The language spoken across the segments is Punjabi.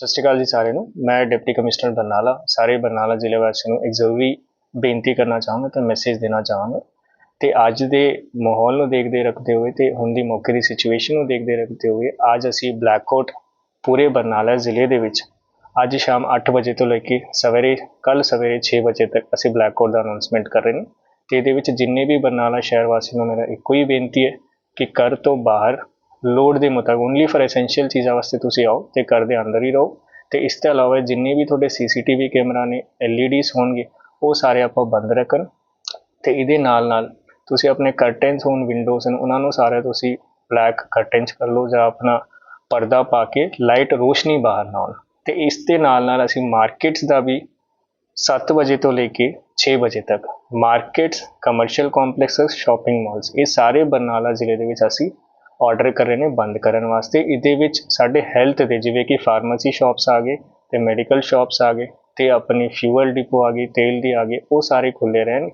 ਸਤਿ ਸ਼੍ਰੀ ਅਕਾਲ ਜੀ ਸਾਰਿਆਂ ਨੂੰ। ਮੈਂ ਡਿਪਟੀ ਕਮਿਸ਼ਨਰ ਬਰਨਾਲਾ, ਸਾਰੇ ਬਰਨਾਲਾ ਜ਼ਿਲ੍ਹੇ ਵਾਸੀਆਂ ਨੂੰ ਇੱਕ ਜ਼ਰੂਰੀ ਬੇਨਤੀ ਕਰਨਾ ਚਾਹਾਂਗਾ ਤੇ ਮੈਸੇਜ ਦੇਣਾ ਚਾਹਾਂਗਾ। ਤੇ ਅੱਜ ਦੇ ਮਾਹੌਲ ਨੂੰ ਦੇਖਦੇ ਰੱਖਦੇ ਹੋਏ ਤੇ ਹੁਣ ਦੀ ਮੌਕੇ ਦੀ ਸਿਚੁਏਸ਼ਨ ਨੂੰ ਦੇਖਦੇ ਰੱਖਦੇ ਹੋਏ ਅੱਜ ਅਸੀਂ ਬਲੈਕਆਊਟ ਪੂਰੇ ਬਰਨਾਲਾ ਜ਼ਿਲ੍ਹੇ ਦੇ ਵਿੱਚ ਅੱਜ ਸ਼ਾਮ 8 ਵਜੇ ਤੋਂ ਲੈ ਕੇ ਸਵੇਰੇ ਕੱਲ ਸਵੇਰੇ 6 ਵਜੇ ਤੱਕ ਅਸੀਂ ਬਲੈਕਆਊਟ ਦਾ ਅਨਾਉਂਸਮੈਂਟ ਕਰ ਰਹੇ ਨੇ। ਤੇ ਇਹਦੇ ਵਿੱਚ ਜਿੰਨੇ ਵੀ ਬਰਨਾਲਾ ਸ਼ਹਿਰ ਵਾਸੀ ਨੂੰ ਮੇਰਾ ਇੱਕੋ ਹੀ ਬੇਨਤੀ ਹੈ ਕਿ ਘਰ ਤੋਂ ਬਾਹਰ ਲੋੜ ਦੇ ਮੁਤਾਬਕ ਓਨਲੀ ਫॉर ਐਸੈਂਸ਼ੀਅਲ ਚੀਜ਼ਾਂ ਵਾਸਤੇ ਤੁਸੀਂ ਆਓ ਤੇ ਘਰ ਦੇ ਅੰਦਰ ਹੀ ਰਹੋ। ਤੇ ਇਸ ਤੋਂ ਇਲਾਵਾ ਜਿੰਨੇ ਵੀ ਤੁਹਾਡੇ ਸੀਸੀਟੀਵੀ ਕੈਮਰਾ ਨੇ ਐਲਈਡੀਜ਼ ਹੋਣਗੇ, ਉਹ ਸਾਰੇ ਆਪਾਂ ਬੰਦ ਰੱਖਣ। ਤੇ ਇਹਦੇ ਨਾਲ ਨਾਲ ਤੁਸੀਂ ਆਪਣੇ ਕਰਟਨਸ ਹੋਣ ਵਿੰਡੋਜ਼ ਹਨ ਉਹਨਾਂ ਨੂੰ ਸਾਰੇ ਤੁਸੀਂ ਬਲੈਕ ਕਰਟਨਸ ਕਰ ਲਓ ਜਾਂ ਆਪਣਾ ਪਰਦਾ ਪਾ ਕੇ ਲਾਈਟ ਰੋਸ਼ਨੀ ਬਾਹਰ ਨਾ ਆਉਣ। ਤੇ ਇਸ ਦੇ ਨਾਲ ਨਾਲ ਅਸੀਂ ਮਾਰਕੀਟਸ ਦਾ ਵੀ 7 ਵਜੇ ਤੋਂ ਲੈ ਕੇ 6 ਵਜੇ ਤੱਕ markets commercial complexes shopping malls ਇਹ ਸਾਰੇ ਬਰਨਾਲਾ ਜ਼ਿਲ੍ਹੇ ਦੇ ਵਿੱਚ ਅਸੀਂ ਆਰਡਰ ਕਰ ਰਹੇ ਨੇ, ਬੰਦ ਕਰਨ ਵਾਸਤੇ। ਇਹਦੇ ਵਿੱਚ ਸਾਡੇ ਹੈਲਥ ਦੇ, ਜਿਵੇਂ ਕਿ ਫਾਰਮੇਸੀ ਸ਼ਾਪਸ ਆ ਗਏ ਤੇ ਮੈਡੀਕਲ ਸ਼ਾਪਸ ਆ ਗਏ ਤੇ ਆਪਣੀ ਫਿਊਲ ਡਿਪੋ ਆ ਗਈ, ਤੇਲ ਦੀ ਆ ਗਈ, ਉਹ ਸਾਰੇ ਖੁੱਲੇ ਰਹਿਣ।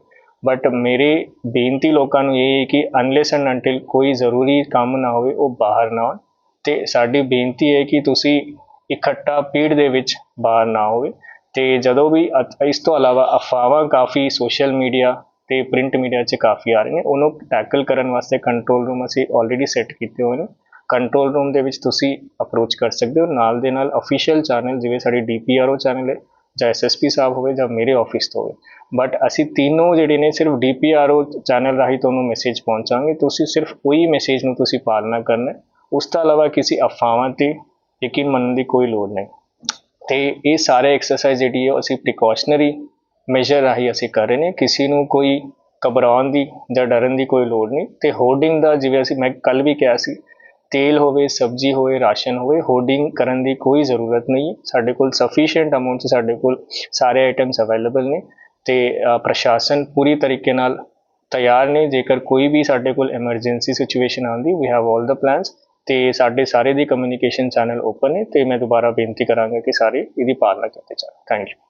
ਬਟ ਮੇਰੇ ਬੇਨਤੀ ਲੋਕਾਂ ਨੂੰ ਇਹ ਹੈ ਕਿ ਅਨਲੈਸ ਐਂਡ ਅੰਟਿਲ ਕੋਈ ਜ਼ਰੂਰੀ ਕੰਮ ਨਾ ਹੋਵੇ, ਉਹ ਬਾਹਰ ਨਾ ਆਉਣ। ਤੇ ਸਾਡੀ ਬੇਨਤੀ ਹੈ ਕਿ ਤੁਸੀਂ ਇਕੱਠਾ ਭੀੜ ਦੇ ਵਿੱਚ ਬਾਹਰ ਨਾ ਹੋਵੇ। ਤੇ ਜਦੋਂ ਵੀ ਅ- ਇਸ ਤੋਂ ਇਲਾਵਾ ਅਫਵਾਹਾਂ ਕਾਫੀ ਸੋਸ਼ਲ ਮੀਡੀਆ ਤੇ ਪ੍ਰਿੰਟ ਮੀਡੀਆ 'ਚ ਕਾਫੀ ਆ ਰਹੇ ਨੇ। ਉਹਨੂੰ ਟੈਕਲ ਕਰਨ ਵਾਸਤੇ ਕੰਟਰੋਲ ਰੂਮ ਅਸੀਂ ਆਲਰੇਡੀ ਸੈੱਟ ਕੀਤੇ ਹੋਏ ਨੇ। ਕੰਟਰੋਲ ਰੂਮ ਦੇ ਵਿੱਚ ਤੁਸੀਂ ਅਪਰੋਚ ਕਰ ਸਕਦੇ ਹੋ। ਨਾਲ ਦੇ ਨਾਲ ਅਫੀਸ਼ੀਅਲ ਚੈਨਲ ਜਿਵੇਂ ਸਾਡੀ ਡੀਪੀਆਰਓ ਚੈਨਲ ਹੈ, ਜਾਂ ਐਸਐਸਪੀ ਸਾਹਿਬ ਹੋਵੇ ਜਾਂ ਮੇਰੇ ਆਫਿਸ ਤੋਂ ਹੋਵੇ। ਬਟ ਅਸੀਂ ਤਿੰਨੋਂ ਜਿਹੜੇ ਨੇ ਸਿਰਫ ਡੀਪੀਆਰਓ ਚੈਨਲ ਰਾਹੀਂ ਤੁਹਾਨੂੰ ਮੈਸੇਜ ਪਹੁੰਚਾਂਗੇ। ਤੁਸੀਂ ਸਿਰਫ ਉਹੀ ਮੈਸੇਜ ਨੂੰ ਤੁਸੀਂ ਪਾਲਣਾ ਕਰਨਾ ਉਸ ਤੋਂ ਇਲਾਵਾ ਕਿਸੇ ਅਫਵਾਹਾਂ ਤੇ ਯਕੀਨ ਮੰਨਣ ਦੀ ਕੋਈ ਲੋੜ ਨਹੀਂ। ਤੇ ਇਹ ਸਾਰੇ ਐਕਸਰਸਾਈਜ਼ ਜਿਹੜੀ ਹੈ ਉਹ ਅਸੀਂ ਪ੍ਰੀਕਾਸ਼ਨਰੀ ਮੇਜ਼ਰ ਰਾਹੀਂ ਅਸੀਂ ਕਰ ਰਹੇ ਨੇ, ਕਿਸੇ ਨੂੰ ਕੋਈ ਘਬਰਾਉਣ ਦੀ ਜਾਂ ਡਰਨ ਦੀ ਕੋਈ ਲੋੜ ਨਹੀਂ। ਤੇ ਹੋਰਡਿੰਗ ਦਾ ਜਿਵੇਂ ਅਸੀਂ, ਮੈਂ ਕੱਲ ਵੀ ਕਿਹਾ ਸੀ, ਤੇਲ ਹੋਵੇ, ਸਬਜ਼ੀ ਹੋਵੇ, ਰਾਸ਼ਨ ਹੋਵੇ ਹੋਰਡਿੰਗ ਕਰਨ ਦੀ ਕੋਈ ਜ਼ਰੂਰਤ ਨਹੀਂ। ਸਾਡੇ ਕੋਲ ਸਫੀਸ਼ੀਐਂਟ ਅਮਾਉਂਟ 'ਚ ਸਾਡੇ ਕੋਲ ਸਾਰੇ ਆਈਟਮਸ ਅਵੇਲੇਬਲ ਨੇ ਤੇ ਪ੍ਰਸ਼ਾਸਨ ਪੂਰੀ ਤਰੀਕੇ ਨਾਲ ਤਿਆਰ ਨੇ। ਜੇਕਰ ਕੋਈ ਵੀ ਸਾਡੇ ਕੋਲ ਐਮਰਜੈਂਸੀ ਸਿਚੁਏਸ਼ਨ ਆਉਂਦੀ we have all the plans ਤੇ ਸਾਡੇ ਸਾਰੇ ਦੀ ਕਮਿਊਨੀਕੇਸ਼ਨ ਚੈਨਲ ਓਪਨ ਹੈ ਤੇ ਮੈਂ ਦੁਬਾਰਾ ਬੇਨਤੀ ਕਰਾਂਗਾ ਕਿ ਸਾਰੇ ਇਹਦੀ ਪਾਲਣਾ ਕਰਦੇ ਜਾਣ। Thank you